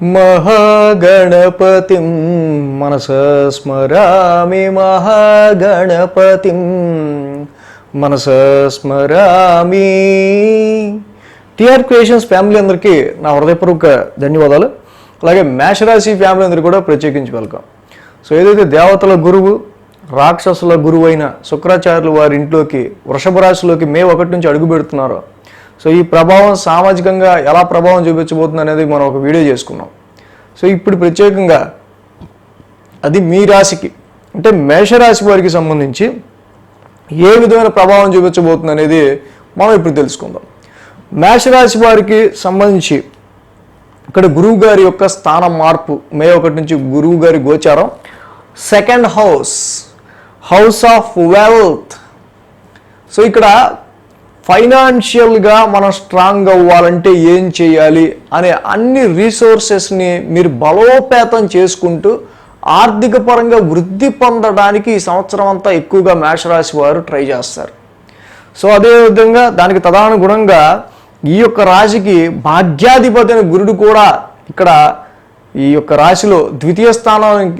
మహాగణపతిం మనస స్మరామి మహాగణపతిం మనస స్మరామి. టిఆర్ క్రియేషన్స్ ఫ్యామిలీ అందరికీ నా హృదయపూర్వక ధన్యవాదాలు. అలాగే మేషరాశి ఫ్యామిలీ అందరికీ కూడా ప్రత్యేకించి వెల్కమ్. సో ఏదైతే దేవతల గురువు రాక్షసుల గురువు అయిన శుక్రాచార్యులు వారి ఇంట్లోకి వృషభ రాశిలోకి మే ఒకటి నుంచి అడుగు పెడుతున్నారో సో ఈ ప్రభావం సామాజికంగా ఎలా ప్రభావం చూపించబోతుంది అనేది మనం ఒక వీడియో చేసుకున్నాం. సో ఇప్పుడు ప్రత్యేకంగా అది మీ రాశికి అంటే మేషరాశి వారికి సంబంధించి ఏ విధమైన ప్రభావం చూపించబోతుంది అనేది మనం ఇప్పుడు తెలుసుకుందాం. మేషరాశి వారికి సంబంధించి ఇక్కడ గురువు గారి యొక్క స్థానం మార్పు మే ఒకటి నుంచి గురువు గారి గోచారం. Second house house of wealth. So ఇక్కడ ఫైనాన్షియల్గా మనం స్ట్రాంగ్ అవ్వాలంటే ఏం చేయాలి అనే అన్ని రీసోర్సెస్ని మీరు బలోపేతం చేసుకుంటూ ఆర్థిక పరంగా వృద్ధి పొందడానికి ఈ సంవత్సరం అంతా ఎక్కువగా మేషరాశి వారు ట్రై చేస్తారు. సో అదేవిధంగా దానికి తదానుగుణంగా ఈ యొక్క రాశికి భాగ్యాధిపతి అయిన గురుడు కూడా ఇక్కడ ఈ యొక్క రాశిలో ద్వితీయ స్థానం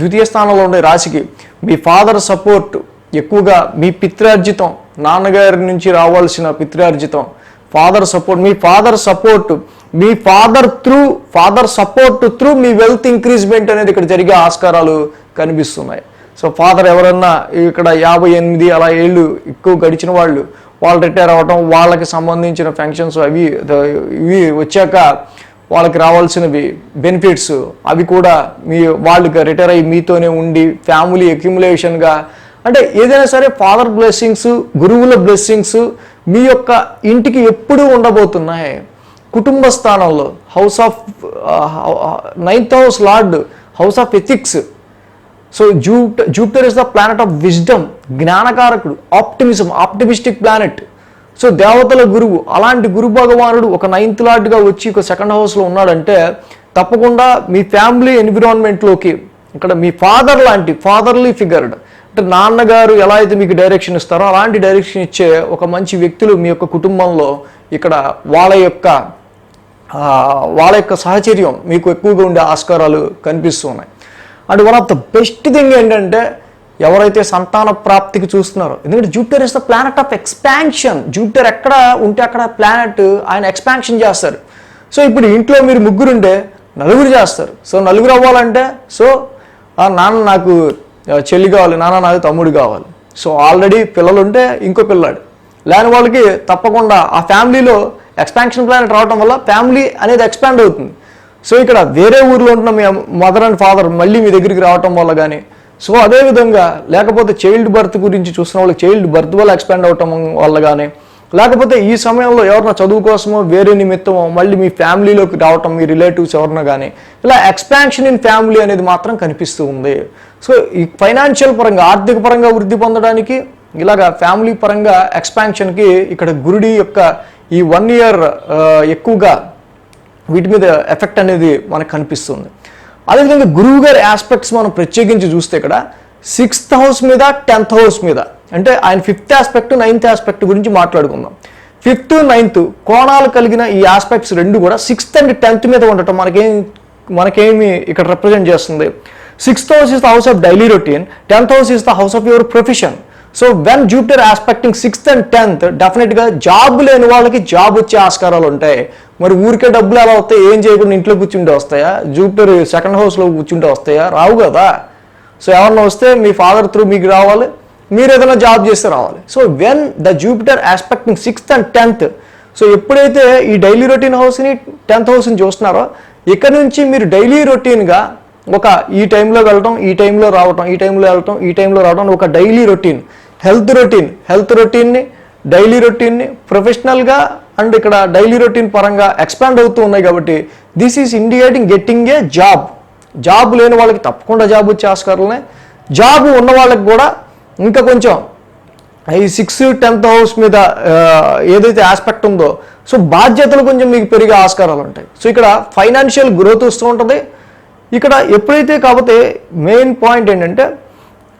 ద్వితీయ స్థానంలో ఉండే రాశికి మీ ఫాదర్ సపోర్ట్ ఎక్కువగా మీ పిత్రార్జితం నాన్నగారి నుంచి రావాల్సిన పిత్రార్జితం. ఫాదర్ సపోర్ట్ మీ ఫాదర్ సపోర్ట్ మీ father through father support through మీ వెల్త్ ఇంక్రీజ్మెంట్ అనేది ఇక్కడ జరిగే ఆస్కారాలు కనిపిస్తున్నాయి. సో ఫాదర్ ఎవరన్నా ఇక్కడ యాభై ఎనిమిది అలా ఏళ్ళు ఎక్కువ గడిచిన వాళ్ళు వాళ్ళు రిటైర్ అవ్వటం వాళ్ళకి సంబంధించిన ఫంక్షన్స్ అవి ఇవి వచ్చాక వాళ్ళకి రావాల్సినవి బెనిఫిట్స్ అవి కూడా మీ వాళ్ళకి రిటైర్ అయ్యి మీతోనే ఉండి ఫ్యామిలీ అక్యుములేషన్గా అంటే ఏదైనా సరే ఫాదర్ బ్లెస్సింగ్స్ గురువుల బ్లెస్సింగ్స్ మీ యొక్క ఇంటికి ఎప్పుడూ ఉండబోతున్నాయి. కుటుంబ స్థానంలో house of ninth house lord house of ethics so జూప్ Jupiter is the planet of wisdom జ్ఞానకారకుడు optimism optimistic planet so దేవతల గురువు అలాంటి గురు భగవానుడు ఒక నైన్త్ లార్డ్గా వచ్చి ఒక సెకండ్ హౌస్లో ఉన్నాడంటే తప్పకుండా మీ ఫ్యామిలీ ఎన్విరాన్మెంట్లోకి ఇక్కడ మీ ఫాదర్ లాంటి ఫాదర్లీ ఫిగర్డ్ అంటే నాన్నగారు ఎలా అయితే మీకు డైరెక్షన్ ఇస్తారో అలాంటి డైరెక్షన్ ఇచ్చే ఒక మంచి వ్యక్తులు మీ యొక్క కుటుంబంలో ఇక్కడ వాళ్ళ యొక్క వాళ్ళ యొక్క సహచర్యం మీకు ఎక్కువగా ఉండే ఆస్కారాలు కనిపిస్తూ ఉన్నాయి. And one of the best thing ఏంటంటే ఎవరైతే సంతాన ప్రాప్తికి చూస్తున్నారో ఎందుకంటే Jupiter is the planet of expansion Jupiter ఎక్కడ ఉంటే అక్కడ ప్లానెట్ ఆయన ఎక్స్పాన్షన్ చేస్తారు. సో ఇప్పుడు ఇంట్లో మీరు ముగ్గురుంటే నలుగురు చేస్తారు. సో నలుగురు అవ్వాలంటే సో నాన్న నాకు చెల్లి కావాలి నాన్న నాది తమ్ముడు కావాలి. సో ఆల్రెడీ పిల్లలు ఉంటే ఇంకో పిల్లాడు. లేని వాళ్ళకి తప్పకుండా ఆ ఫ్యామిలీలో ఎక్స్పాన్షన్ ప్లాన్ రావడం వల్ల ఫ్యామిలీ అనేది ఎక్స్పాండ్ అవుతుంది. సో ఇక్కడ వేరే ఊర్లో ఉంటున్న మీ మదర్ అండ్ ఫాదర్ మళ్ళీ మీ దగ్గరికి రావటం వల్ల కానీ సో అదేవిధంగా లేకపోతే చైల్డ్ బర్త్ గురించి చూస్తున్న వాళ్ళకి చైల్డ్ బర్త్ వల్ల ఎక్స్పాండ్ అవటం వల్ల కానీ లేకపోతే ఈ సమయంలో ఎవరైనా చదువు కోసమో వేరే నిమిత్తమో మళ్ళీ మీ ఫ్యామిలీలోకి రావటం మీ రిలేటివ్స్ ఎవరన్నా కానీ ఇలా ఎక్స్పాన్షన్ ఇన్ ఫ్యామిలీ అనేది మాత్రం కనిపిస్తూ ఉంది. సో ఈ ఫైనాన్షియల్ పరంగా ఆర్థిక పరంగా వృద్ధి పొందడానికి ఇలాగా ఫ్యామిలీ పరంగా ఎక్స్పాన్షన్కి ఇక్కడ గురుడి యొక్క ఈ వన్ ఇయర్ ఎక్కువగా వీటి మీద ఎఫెక్ట్ అనేది మనకు కనిపిస్తుంది. అదేవిధంగా గురువు గారి ఆస్పెక్ట్స్ మనం ప్రత్యేకించి చూస్తే ఇక్కడ సిక్స్త్ హౌస్ మీద టెన్త్ హౌస్ మీద అంటే ఆయన ఫిఫ్త్ ఆస్పెక్ట్ నైన్త్ ఆస్పెక్ట్ గురించి మాట్లాడుకుందాం. ఫిఫ్త్ నైన్త్ కోణాలు కలిగిన ఈ ఆస్పెక్ట్స్ రెండు కూడా సిక్స్త్ అండ్ టెన్త్ మీద ఉండటం మనకేం మనకేమి ఇక్కడ రిప్రజెంట్ చేస్తుంది? Sixth house is the house of daily routine tenth house is the house of your profession so when Jupiter aspecting sixth and tenth డెఫినెట్గా జాబ్ లేని వాళ్ళకి జాబ్ వచ్చే ఆస్కారాలు ఉంటాయి. మరి ఊరికే డబ్బులు ఎలా వస్తాయి ఏం చేయకుండా ఇంట్లో కూర్చుంటే వస్తాయా? జూపిటర్ సెకండ్ హౌస్లో కూర్చుంటే వస్తాయా? రావు కదా. సో ఎవరన్నా వస్తే మీ ఫాదర్ త్రూ మీకు రావాలి మీరు ఏదైనా జాబ్ చేస్తే రావాలి. So when the Jupiter aspecting sixth and tenth so ఎప్పుడైతే ఈ డైలీ రొటీన్ హౌస్ని టెన్త్ హౌస్ని చూస్తున్నారో ఇక్కడ నుంచి మీరు డైలీ రొటీన్గా ఒక ఈ టైంలో వెళ్ళటం ఈ టైంలో రావటం ఈ టైంలో వెళ్ళటం ఈ టైంలో రావటం ఒక daily routine. Health routine. Health రొటీన్ని daily రొటీన్ని ప్రొఫెషనల్గా అండ్ ఇక్కడ డైలీ రొటీన్ పరంగా ఎక్స్పాండ్ అవుతూ ఉన్నాయి కాబట్టి this is indicating getting a job. Job లేని వాళ్ళకి తప్పకుండా జాబ్ వచ్చే ఆస్కారాలనే జాబ్ ఉన్న వాళ్ళకి కూడా ఇంకా కొంచెం ఈ సిక్స్ టెన్త్ హౌస్ మీద ఏదైతే ఆస్పెక్ట్ ఉందో సో బాధ్యతలు కొంచెం మీకు పెరిగే ఆస్కారాలు ఉంటాయి. సో ఇక్కడ ఫైనాన్షియల్ గ్రోత్ వస్తూ ఉంటుంది. ఇక్కడ ఎప్పుడైతే కాకపోతే మెయిన్ పాయింట్ ఏంటంటే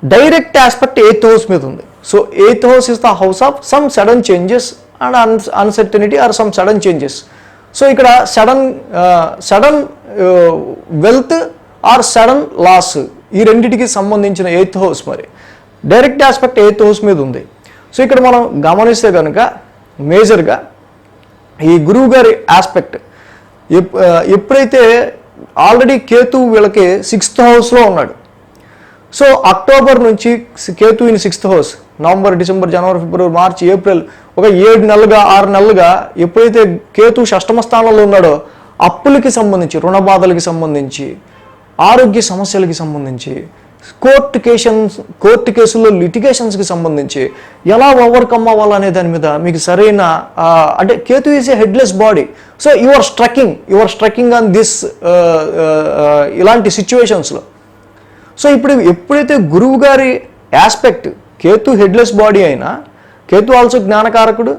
డైరెక్ట్ ఆస్పెక్ట్ ఎయిత్ హౌస్ మీద ఉంది. So eighth house is the house of some sudden changes and un uncertainty or some sudden changes so ఇక్కడ sudden sudden wealth or sudden loss ఈ రెండింటికి సంబంధించిన ఎయిత్ హౌస్ మరి. Direct aspect eighth house మీద ఉంది. So ఇక్కడ మనం గమనిస్తే కనుక మేజర్గా ఈ గురువు గారి ఆస్పెక్ట్ uh, ఎప్పుడైతే ఆల్రెడీ కేతు వీళ్ళకి సిక్స్త్ హౌస్లో ఉన్నాడు. సో అక్టోబర్ నుంచి Ketu in sixth house November December January February March April ఒక ఏడు నెలలుగా ఆరు నెలలుగా ఎప్పుడైతే కేతు షష్టమ స్థానంలో ఉన్నాడో అప్పులకి సంబంధించి రుణ బాధలకి సంబంధించి ఆరోగ్య సమస్యలకి సంబంధించి కోర్టు కేషన్స్ కోర్టు కేసుల్లో లిటిగేషన్స్కి సంబంధించి ఎలా ఓవర్కమ్ అవ్వాలనే దాని మీద మీకు సరైన అంటే Ketu is a headless body. So your striking your striking on this ఇలాంటి సిచ్యువేషన్స్లో. సో ఇప్పుడు ఎప్పుడైతే గురువు గారి ఆస్పెక్ట్ కేతు హెడ్లెస్ బాడీ అయినా Ketu also జ్ఞానకారకుడు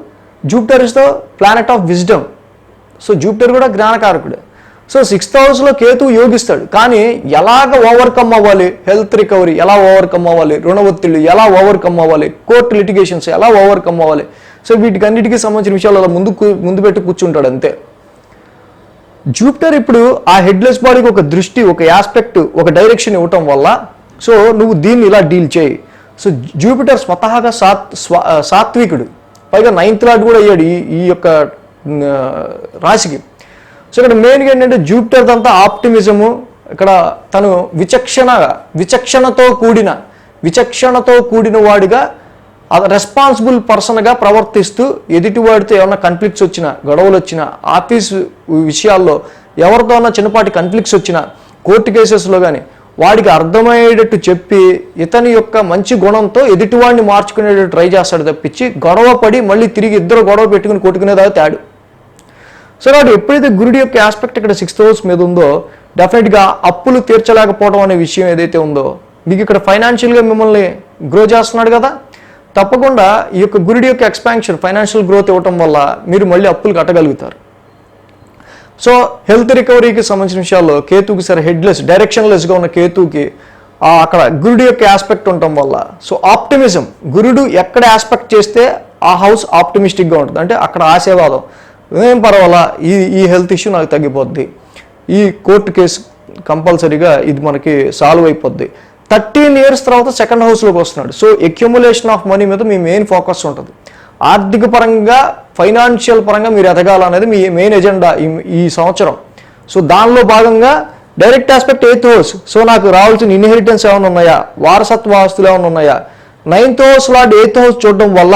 Jupiter is the planet of wisdom. So Jupiter కూడా జ్ఞానకారకుడు. సో సిక్స్త్ హౌస్లో కేతు యోగిస్తాడు. కానీ ఎలాగ ఓవర్కమ్ అవ్వాలి? హెల్త్ రికవరీ ఎలా ఓవర్కమ్ అవ్వాలి? రుణ ఒత్తిళ్ళు ఎలా ఓవర్కమ్ అవ్వాలి? కోర్టు లిటిగేషన్స్ ఎలా ఓవర్కమ్ అవ్వాలి? సో వీటికన్నిటికీ సంబంధించిన విషయాలు అలా ముందుకు ముందు పెట్టి కూర్చుంటాడు అంతే. జూపిటర్ ఇప్పుడు ఆ హెడ్లెస్ బాడీకి ఒక దృష్టి ఒక ఆస్పెక్ట్ ఒక డైరెక్షన్ ఇవ్వటం వల్ల సో నువ్వు దీన్ని ఇలా డీల్ చేయి. సో జూపిటర్ స్వతహాగా సాత్ స్వ- సాత్వికుడు. పైగా నైన్త్ లాడ్ కూడా అయ్యాడు ఈ ఈ యొక్క రాశికి. సో ఇక్కడ మెయిన్గా ఏంటంటే జూపిటర్ అంతా ఆప్టిమిజము ఇక్కడ తను విచక్షణ విచక్షణతో కూడిన విచక్షణతో కూడిన వాడిగా రెస్పాన్సిబుల్ పర్సన్గా ప్రవర్తిస్తూ ఎదుటివాడితో ఏమైనా కన్ఫ్లిక్ట్స్ వచ్చినా గొడవలు వచ్చినా ఆఫీస్ విషయాల్లో ఎవరితోనో చిన్నపాటి కన్ఫ్లిక్ట్స్ వచ్చినా కోర్టు కేసెస్లో కానీ వాడికి అర్థమయ్యేటట్టు చెప్పి ఇతని యొక్క మంచి గుణంతో ఎదుటివాడిని మార్చుకునేటట్టు ట్రై చేస్తాడు తప్పించి గొడవ పడి మళ్ళీ తిరిగి ఇద్దరు గొడవ పెట్టుకుని కొట్టుకునేదాకా తేడు. సో కాబట్టి ఎప్పుడైతే గురుడి యొక్క ఆస్పెక్ట్ ఇక్కడ సిక్స్త్ హౌస్ మీద ఉందో డెఫినెట్గా అప్పులు తీర్చలేకపోవడం అనే విషయం ఏదైతే ఉందో మీకు ఇక్కడ ఫైనాన్షియల్గా మిమ్మల్ని గ్రో చేస్తున్నాడు కదా. తప్పకుండా ఈ యొక్క గురుడి యొక్క ఎక్స్పాన్షన్ ఫైనాన్షియల్ గ్రోత్ ఇవ్వటం వల్ల మీరు మళ్ళీ అప్పులు కట్టగలుగుతారు. సో హెల్త్ రికవరీకి సంబంధించిన విషయాల్లో కేతుకి సరే హెడ్లెస్ డైరెక్షన్లెస్గా ఉన్న కేతుకి అక్కడ గురుడు యొక్క ఆస్పెక్ట్ ఉండటం వల్ల సో ఆప్టిమిజం గురుడు ఎక్కడ ఆస్పెక్ట్ చేస్తే ఆ హౌస్ ఆప్టిమిస్టిక్గా ఉంటుంది. అంటే అక్కడ ఆశావాదం ఏం పర్వాలా? ఈ ఈ హెల్త్ ఇష్యూ నాకు తగ్గిపోద్ది. ఈ కోర్టు కేసు కంపల్సరీగా ఇది మనకి సాల్వ్ అయిపోద్ది. థర్టీన్ ఇయర్స్ తర్వాత సెకండ్ హౌస్లోకి వస్తున్నాడు. సో ఎక్యుములేషన్ ఆఫ్ మనీ మీద మీ మెయిన్ ఫోకస్ ఉంటుంది. ఆర్థిక పరంగా ఫైనాన్షియల్ పరంగా మీరు ఎదగాలనేది మీ మెయిన్ ఎజెండా ఈ సంవత్సరం. సో దానిలో భాగంగా direct aspect eighth house so నాకు రావాల్సిన ఇన్హెరిటెన్స్ ఏమైనా ఉన్నాయా? వారసత్వ ఆస్తులు ఏమైనా ఉన్నాయా? నైన్త్ హౌస్ లాంటి ఎయిత్ హౌస్ చూడడం వల్ల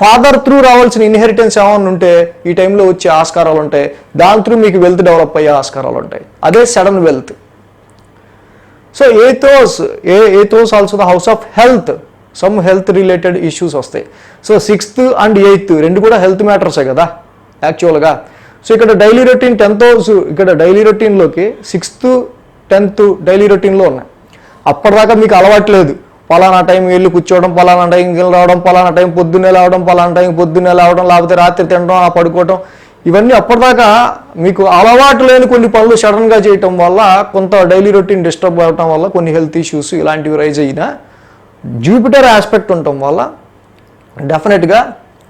ఫాదర్ త్రూ రావాల్సిన ఇన్హెరిటెన్స్ ఏమైనా ఉంటే ఈ టైంలో వచ్చే ఆస్కారాలు ఉంటాయి. దాని త్రూ మీకు వెల్త్ డెవలప్ అయ్యే ఆస్కారాలు ఉంటాయి. అదే sudden wealth so eighth house a eighth house also the house of health some health related issues వస్తాయి. సో సిక్స్త్ అండ్ ఎయిత్ రెండు కూడా హెల్త్ మ్యాటర్సే కదా యాక్చువల్గా సో ఇక్కడ డైలీ రొటీన్ టెన్త్ హౌస్ ఇక్కడ డైలీ రొటీన్లోకి సిక్స్త్ టెన్త్ డైలీ రొటీన్లో ఉన్నాయి. అప్పటిదాకా మీకు అలవాట్లేదు పలానా టైం వెళ్ళి కూర్చోవడం పలానా టైంకి వెళ్ళి రావడం పలానా టైం పొద్దున్నే లేవడం పలానా టైం పొద్దున్నే లేవడం లేకపోతే రాత్రి తినడం ఆ పడుకోవడం ఇవన్నీ అప్పటిదాకా మీకు అలవాటు లేని కొన్ని పనులు సడన్గా చేయటం వల్ల కొంత డైలీ రొటీన్ డిస్టర్బ్ అవ్వటం వల్ల కొన్ని హెల్త్ ఇష్యూస్ ఇలాంటివి రైజ్ అయినా జూపిటర్ ఆస్పెక్ట్ ఉండటం వల్ల డెఫినెట్గా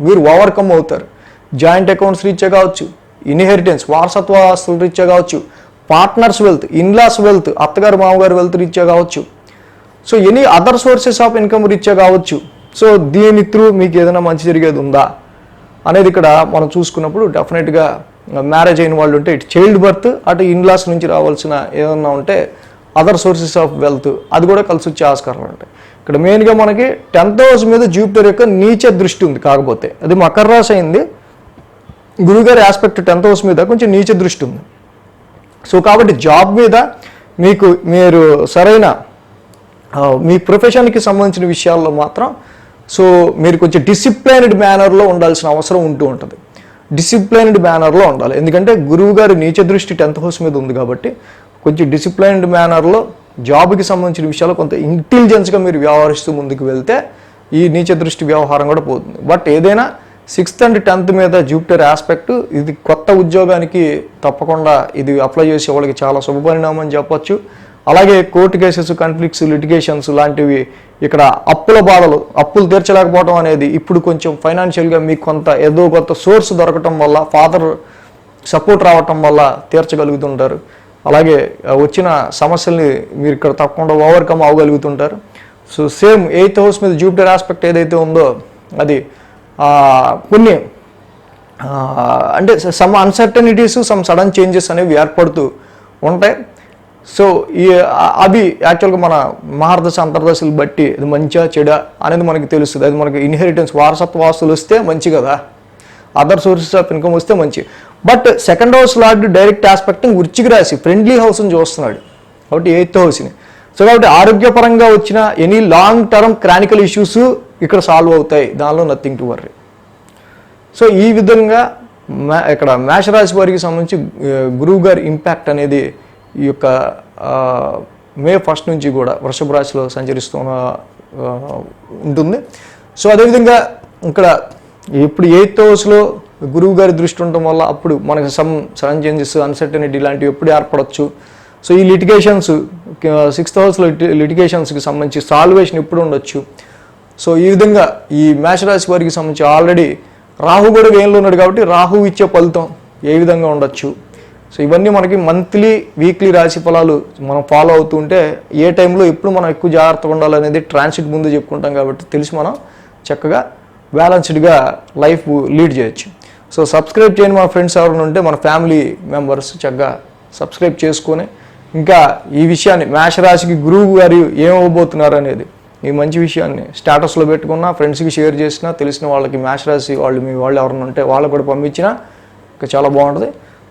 మీరు ఓవర్కమ్ అవుతారు. జాయింట్ అకౌంట్స్ రీచ్ కావచ్చు ఇన్హెరిటెన్స్ వారసత్వ ఆస్తులు రీచ్ కావచ్చు పార్ట్నర్స్ వెల్త్ ఇన్లాస్ వెల్త్ అత్తగారు మామగారు వెల్త్ రీచ్ కావచ్చు so any other sources of income reach కావచ్చు. సో దీని త్రూ మీకు ఏదైనా మంచి జరిగేది ఉందా? అనేది ఇక్కడ మనం చూసుకున్నప్పుడు డెఫినెట్గా మ్యారేజ్ అయిన వాళ్ళు ఉంటే ఇటు చైల్డ్ బర్త్ అటు ఇన్లాస్ నుంచి రావాల్సిన ఏదన్నా ఉంటే అదర్ సోర్సెస్ ఆఫ్ వెల్త్ అది కూడా కలిసి వచ్చే ఆస్కారాలు ఉంటాయి. ఇక్కడ మెయిన్గా మనకి టెన్త్ హౌస్ మీద జూపిటర్ యొక్క నీచ దృష్టి ఉంది కాకపోతే. అది మకర రాశి అయింది. గురుగారి ఆస్పెక్ట్ టెన్త్ హౌస్ మీద కొంచెం నీచ దృష్టి ఉంది. సో కాబట్టి జాబ్ మీద మీకు మీరు సరైన మీ ప్రొఫెషన్కి సంబంధించిన విషయాల్లో మాత్రం సో మీరు కొంచెం డిసిప్లైన్డ్ మేనర్లో ఉండాల్సిన అవసరం ఉంటూ ఉంటుంది. డిసిప్లైన్డ్ మేనర్లో ఉండాలి. ఎందుకంటే గురువు గారి నీచ దృష్టి టెన్త్ హౌస్ మీద ఉంది కాబట్టి కొంచెం డిసిప్లైన్డ్ మేనర్లో జాబ్కి సంబంధించిన విషయాలు కొంత ఇంటెలిజెన్స్గా మీరు వ్యవహరిస్తూ ముందుకు వెళ్తే ఈ నీచ దృష్టి వ్యవహారం కూడా పోతుంది. బట్ ఏదైనా సిక్స్త్ అండ్ టెన్త్ మీద జూపిటర్ ఆస్పెక్ట్ ఇది కొత్త ఉద్యోగానికి తప్పకుండా ఇది అప్లై చేసే వాళ్ళకి చాలా శుభపరిణామం చెప్పొచ్చు. అలాగే కోర్టు కేసెస్ కన్ఫ్లిక్ట్స్ లిటిగేషన్స్ లాంటివి ఇక్కడ అప్పుల బాధలు అప్పులు తీర్చలేకపోవడం అనేది ఇప్పుడు కొంచెం ఫైనాన్షియల్గా మీకు కొంత ఏదో కొత్త సోర్స్ దొరకటం వల్ల ఫాదర్ సపోర్ట్ రావటం వల్ల తీర్చగలుగుతుంటారు. అలాగే వచ్చిన సమస్యల్ని మీరు ఇక్కడ తప్పకుండా ఓవర్కమ్ అవ్వగలుగుతుంటారు. సో సేమ్ ఎయిత్ హౌస్ మీద జూపిటర్ ఆస్పెక్ట్ ఏదైతే ఉందో అది కొన్ని అంటే some uncertainties some sudden changes అనేవి ఏర్పడుతూ ఉంటాయి. సో ఈ అది యాక్చువల్గా మన మహారదశ అంతర్దశలు బట్టి అది మంచిగా చెడా అనేది మనకి తెలుస్తుంది. అది మనకి ఇన్హెరిటెన్స్ వారసత్వ ఆస్తులు వస్తే మంచి కదా. అదర్ సోర్సెస్ ఆఫ్ ఇన్కమ్ వస్తే మంచి. But second house lord direct aspect వృచ్చికి రాసి ఫ్రెండ్లీ హౌస్ని చూస్తున్నాడు. కాబట్టి ఎయిత్ హౌస్ని సో కాబట్టి ఆరోగ్యపరంగా వచ్చిన any long term chronical issues ఇక్కడ సాల్వ్ అవుతాయి. దానిలో నథింగ్ టు వర్రీ సో ఈ విధంగా ఇక్కడ మేషరాశి వారికి సంబంధించి గురువు గారి ఇంపాక్ట్ అనేది ఈ యొక్క మే ఫస్ట్ నుంచి కూడా వృషభ రాశిలో సంచరిస్తున్న ఉంటుంది. సో అదేవిధంగా ఇక్కడ ఇప్పుడు ఎయిత్ హౌస్లో గురువు గారి దృష్టి ఉండటం వల్ల అప్పుడు మనకి సమ్ సడన్ చేంజెస్ అన్సర్టనిటీ ఇలాంటివి ఎప్పుడు ఏర్పడవచ్చు సో ఈ లిటిగేషన్స్ సిక్స్త్ హౌస్లో లిటిగేషన్స్కి సంబంధించి సాల్వేషన్ ఎప్పుడు ఉండొచ్చు. సో ఈ విధంగా ఈ మేషరాశి వారికి సంబంధించి ఆల్రెడీ రాహు కూడా వేయంలో ఉన్నాడు కాబట్టి రాహు ఇచ్చే ఫలితం ఏ విధంగా ఉండొచ్చు? సో ఇవన్నీ మనకి మంత్లీ వీక్లీ రాశి ఫలాలు మనం ఫాలో అవుతూ ఉంటే ఏ టైంలో ఎప్పుడు మనం ఎక్కువ జాగ్రత్తగా ఉండాలనేది ట్రాన్సిట్ ముందు చెప్పుకుంటాం కాబట్టి తెలిసి మనం చక్కగా బ్యాలన్స్డ్గా లైఫ్ లీడ్ చేయొచ్చు. సో సబ్స్క్రైబ్ చేయని మా ఫ్రెండ్స్ ఎవరైనా ఉంటే మన ఫ్యామిలీ మెంబర్స్ చక్కగా సబ్స్క్రైబ్ చేసుకొని ఇంకా ఈ విషయాన్ని మేషరాశికి గురువు గారు ఏమవ్వబోతున్నారు అనేది ఈ మంచి విషయాన్ని స్టేటస్లో పెట్టుకున్నా ఫ్రెండ్స్కి షేర్ చేసినా తెలిసిన వాళ్ళకి మ్యాచ్ రాసి వాళ్ళు మీ వాళ్ళు ఎవరైనా ఉంటే వాళ్ళకు కూడా పంపించినా ఇంకా చాలా బాగుంటుంది.